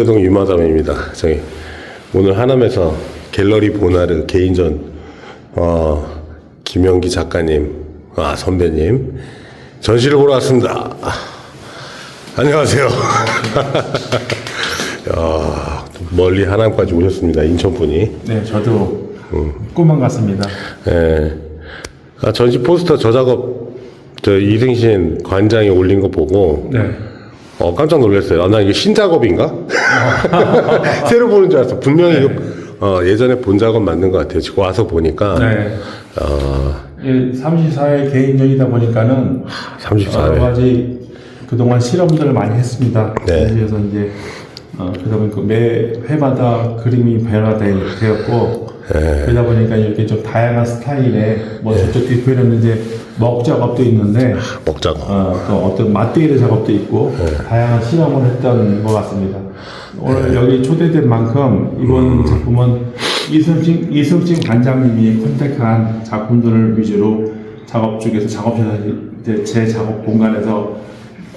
예, 물레동 유마담입니다. 저희 오늘 하남에서 갤러리 보나르 개인전 어, 김영기 작가님, 아 선배님 전시를 보러 왔습니다. 아, 안녕하세요. 야, 멀리 하남까지 오셨습니다. 인천 분이. 네, 저도 꿈만 같습니다. 예. 아, 전시 포스터 저 작업 저 이승신 관장이 올린 거 보고 네. 어, 깜짝 놀랐어요. 아, 나 이게 신작업인가? 새로 보는 줄 알았어. 분명히 이거, 어, 예전에 본 작업 맞는 것 같아요. 지금 와서 보니까. 네. 어, 이 34회 개인전이다 보니까는 34회. 여러 가지 그동안 실험들을 많이 했습니다. 네. 그래서 이제 어, 그러다 보니까 매 회마다 그림이 변화되었고 네. 그러다 보니까 이렇게 좀 다양한 스타일의 뭐 저쪽 뒤에 보이는 이제 먹 작업도 있는데 먹자고. 어, 또 어떤 맞대이르 작업도 있고 네. 다양한 실험을 했던 것 같습니다. 오늘 여기 초대된 만큼 이번 작품은 이승진, 이승진 관장님이 컨택한 작품들을 위주로 작업 쪽에서 작업실에서 이제 제 작업 공간에서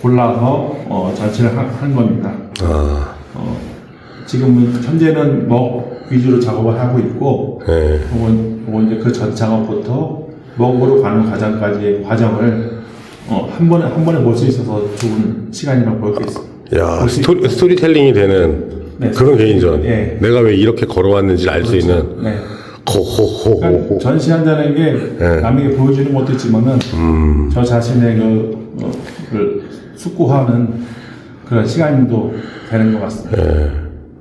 골라서 어, 전시를 한, 한 겁니다. 아, 어, 지금은 현재는 먹 위주로 작업을 하고 있고 예. 요건, 요건 이제 그 전 작업부터 먹으로 가는 과정까지의 과정을 어, 한 번에 한 번에 볼 수 있어서 좋은 시간이라고 보겠습니다. 야, 스토리, 스토리텔링이 되는 네. 그런 개인전. 예. 내가 왜 이렇게 걸어왔는지 알 수 있는. 네. 호호호호. 그러니까 전시한다는 게 네. 남에게 보여주는 것도 있지만은 음, 저 자신의 그, 어, 그 숙고하는 그런 시간도 되는 것 같습니다. 예.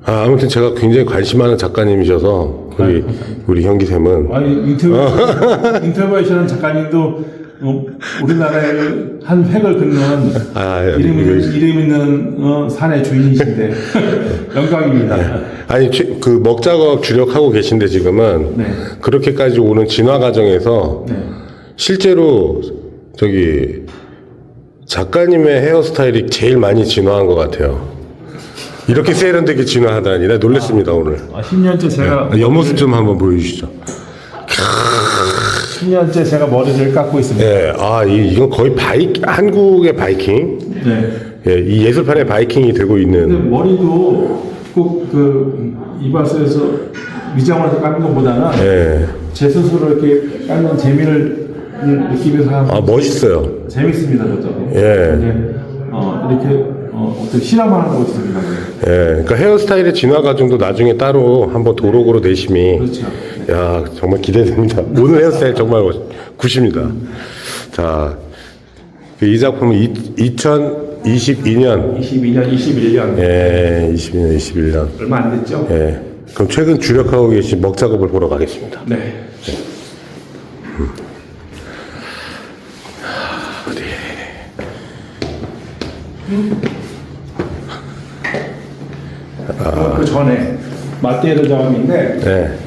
아, 아무튼 제가 굉장히 관심 많은 작가님이셔서, 우리, 우리 현기쌤은. 아니 인터뷰 인터뷰하시는 작가님도 어, 우리나라의 한 획을 긋는 아, 이름 이거- 있는 이름 있는 어, 산의 주인이신데 영광입니다. 아니 최- 그 먹작업 주력하고 계신데 지금은 네. 그렇게까지 오는 진화 과정에서 네. 실제로 저기 작가님의 헤어스타일이 제일 많이 진화한 것 같아요. 이렇게 세련되게 진화하다니 나 놀랐습니다 오늘. 아, 10년째 제가 옆모습 좀 한번 보여주시죠. 10년째 제가 머리를 깎고 있습니다. 예, 아 이, 이건 거의 바이 한국의 바이킹, 네. 예, 이 예술판의 바이킹이 되고 근데 있는. 머리도 꼭 그 이발소에서 해서 깎는 것보다는 예, 제 스스로 이렇게 깎는 재미를 느끼면서 아 멋있어요. 재밌습니다, 저도. 예. 이제 어, 이렇게 어, 어떤 실험하는 거 있습니다. 예, 그러니까 헤어스타일의 진화 과정도 나중에 따로 한번 도록으로 내심이. 그렇죠. 야, 정말 기대됩니다. 오늘 헤어스타일 정말 굿입니다. 자, 그이 작품은 2022년, 22년, 21년 예, 22년, 21년. 얼마 안 됐죠? 예. 그럼 최근 주력하고 계신 먹 작업을 보러 가겠습니다. 네. 전에 마테르 작업인데 네.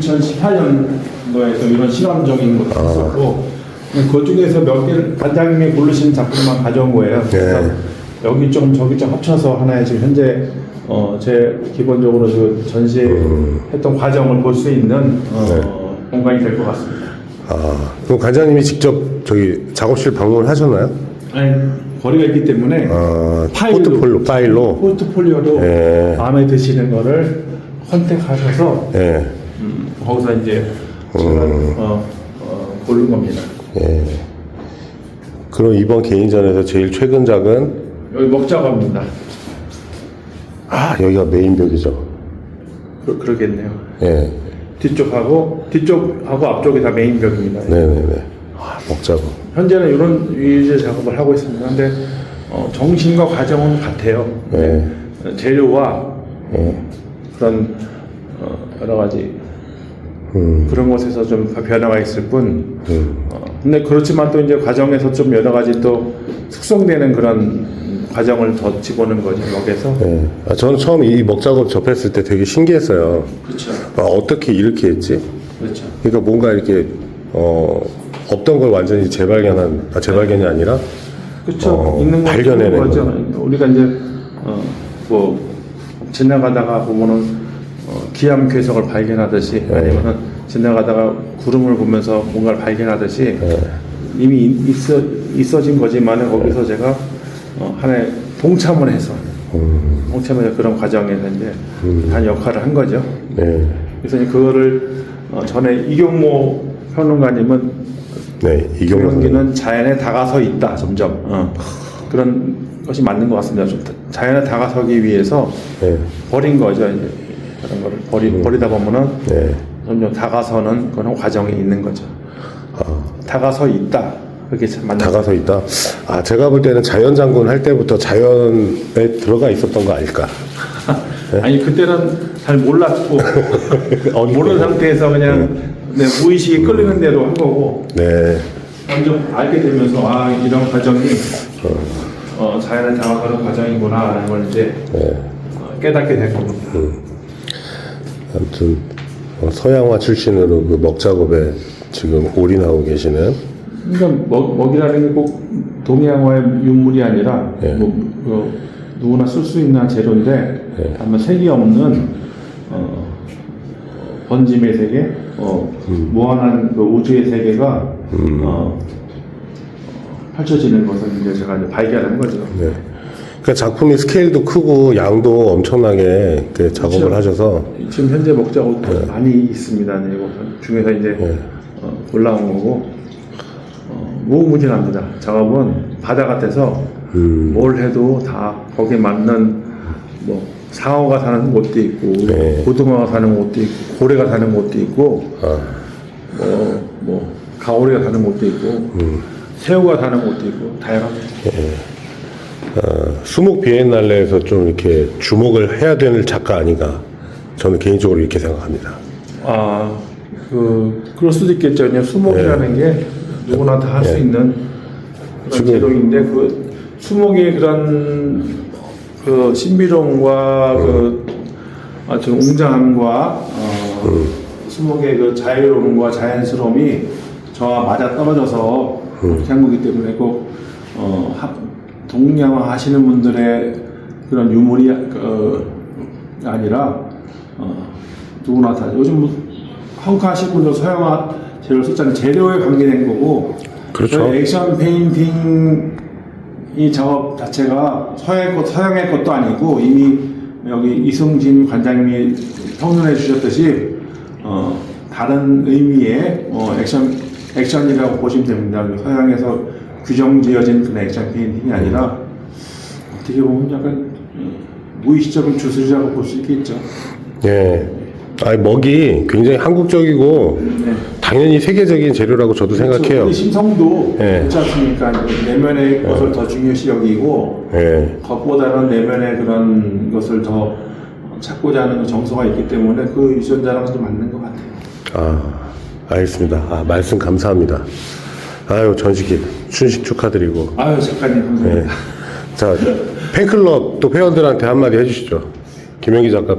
2018년도에 또 이런 실험적인 것도 있었고 그 중에서 몇 개를 단장님이 고르신 작품만 가져온 거예요. 그래서 여기 좀 저기 좀 합쳐서 하나의 지금 현재 어, 제 기본적으로 그 전시했던 과정을 볼 수 있는 어, 공간이 될 것 같습니다. 아, 그럼 관장님이 직접 저기 작업실 방문을 하셨나요? 아니, 거리가 있기 때문에 아, 파일로. 포트폴로, 파일로? 포트폴리오로 예. 마음에 드시는 거를 선택하셔서 예. 음, 거기서 이제 제가 어, 어, 고른 겁니다. 예. 그럼 이번 개인전에서 제일 최근작은 여기 먹작업입니다. 아 여기가 메인벽이죠. 그, 그러겠네요. 예, 뒤쪽하고 뒤쪽하고 앞쪽이 다 메인벽입니다. 네네네. 아, 먹자고. 현재는 이런 위주의 작업을 하고 있습니다. 근데 어, 정신과 과정은 같아요. 예, 재료와 예, 그런 어, 여러 가지 음, 그런 것에서 좀 변화가 있을 뿐. 음, 어, 근데 그렇지만 또 이제 과정에서 좀 여러 가지 또 숙성되는 그런 과정을 더 집어넣은 거죠. 먹에서. 예. 아, 저는 처음 이 먹작업 접했을 때 되게 신기했어요. 그렇죠. 아, 어떻게 이렇게 했지? 그렇죠. 그러니까 뭔가 이렇게 어 없던 걸 완전히 재발견한, 아, 재발견이 아니라 그렇죠. 어, 있는 거 발견해낸 거죠. 우리가 이제 어, 뭐 지나가다가 보면은 어, 기암 괴석을 발견하듯이 네. 아니면은 지나가다가 구름을 보면서 뭔가를 발견하듯이 네. 이미 있어 있어진 거지만 거기서 제가 어, 하나의 동참을 해서 홍채문의 그런 과정에서 이제 한 역할을 한 거죠. 네. 그래서 이제 그거를 어, 전에 이경모 평론가님은 네. 이경호 선생님. 경기는 자연에 다가서 있다 점점 어. 그런 것이 맞는 것 같습니다. 좀 다- 자연에 다가서기 위해서 네. 버린 거죠. 이제 그런 거를 버리, 버리다 보면은 네. 점점 다가서는 그런 과정이 있는 거죠. 다가서 있다. 그게 참 맞는 다가서 있다. 아, 제가 볼 때는 자연 장군 할 때부터 자연에 들어가 있었던 거 아닐까? 아니 그때는 잘 몰랐고 모르는 상태에서 그냥 내 무의식이 끌리는 대로 한 거고 네. 점점 알게 되면서 아 이런 과정이 어, 자연에 다가가는 과정이구나라는 걸 이제 어, 깨닫게 된 겁니다. 아무튼 어, 서양화 출신으로 그 먹작업에 지금 올인하고 계시는 그러니까 먹, 먹이라는 게 꼭 동양화의 유물이 아니라 예. 뭐, 그 누구나 쓸 수 있는 재료인데 예. 아마 색이 없는 어, 번짐의 세계, 어, 음. 무한한 그 우주의 세계가 어, 펼쳐지는 것을 이제 제가 이제 발견한 거죠. 네. 그러니까 작품이 스케일도 크고 양도 엄청나게 그 작업을. 하셔서 지금 현재 목자가 많이 있습니다. 네, 이거 중에서 이제 예. 어, 올라온 거고 어, 무궁무진합니다. 작업은 바다 같아서 음. 뭘 해도 다 거기에 맞는 뭐 상어가 사는 곳도 있고 네. 고등어가 사는 곳도 있고 고래가 사는 곳도 있고 아, 뭐, 뭐 가오리가 사는 곳도 있고 음. 새우가 사는 곳도 있고 다양합니다. 어, 수목 비엔날레에서 좀 이렇게 주목을 해야 되는 작가 아닌가 저는 개인적으로 이렇게 생각합니다. 아, 그 그럴 수도 있겠죠. 그냥 수목이라는 게 누구나 다 할수 예. 있는 그런 지금- 재료인데 그 수목의 그런 그 신비로움과 그 아주 웅장함과 어, 수목의 그 자유로움과 자연스러움이 저와 맞아 떨어져서 그렇게 한 거기 때문에 꼭 어, 하- 동양화 하시는 분들의 그런 유물이 그, 아니라 어, 누구나 다 요즘 뭐 한국 하시는 분들 서양화 재료를 썼잖아요. 재료에 관계된 거고 그렇죠. 저희 액션 페인팅 이 작업 자체가 서양의 것, 서양의 것도 아니고 이미 여기 이승진 관장님이 평론해 주셨듯이 어, 다른 의미의 어, 액션 액션이라고 보시면 됩니다. 그 서양에서 규정 지어진 그런 액션 페인팅이 아니라 어떻게 보면 약간 음, 무의식적인 주술이라고 볼 수 있겠죠. 예. 아니 먹이 굉장히 한국적이고 당연히 세계적인 재료라고 저도 생각해요. 이 심성도 예. 그렇지 않습니까? 이제 내면의 것을 더 중요시 여기고 예. 겉보다는 내면의 그런 것을 더 찾고자 하는 그 정서가 있기 때문에 그 유전자랑 좀 맞는 것 같아요. 아, 알겠습니다. 아, 말씀 감사합니다. 아유, 전시기 춘식 축하드리고. 아유 작가님 예. 감사합니다. 자, 팬클럽 또 회원들한테 한마디 해주시죠. 김영기 작가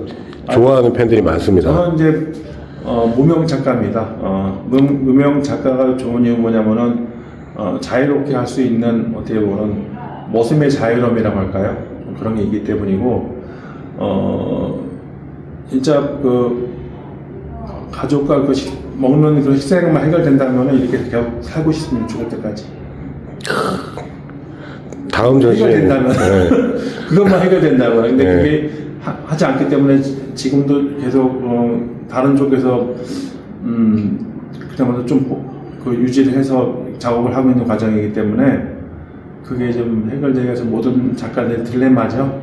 좋아하는 팬들이 많습니다. 저는 이제 어, 무명 작가입니다. 어, 무, 무명 작가가 좋은 이유 뭐냐면은 어, 자유롭게 할 수 있는 어떻게 보면 모습의 자유로움이라고 할까요? 그런 게 있기 때문이고 어, 진짜 그 가족과 그 식- 먹는 그런 식생만 해결된다면 이렇게 계속 살고 싶으면 죽을 때까지 다음 전시회. 해결된다면 예. 그것만 해결된다면 근데 네. 그게 하, 지 않기 때문에 지- 지금도 계속 어, 다른 쪽에서 음 그나마도 좀그 유지를 해서 작업을 하고 있는 과정이기 때문에 그게 좀 해결되기 위해서 모든 작가들의 딜레마죠.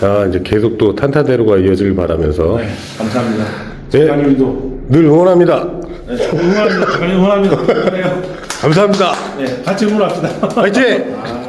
아, 이제 계속 또 탄탄대로가 이어지길 바라면서 네, 감사합니다. 네. 작가님도 늘 응원합니다. 네, 응원합니다. 작가님 응원합니다. 네, 감사합니다. 네, 같이 응원합시다. 화이팅! 아,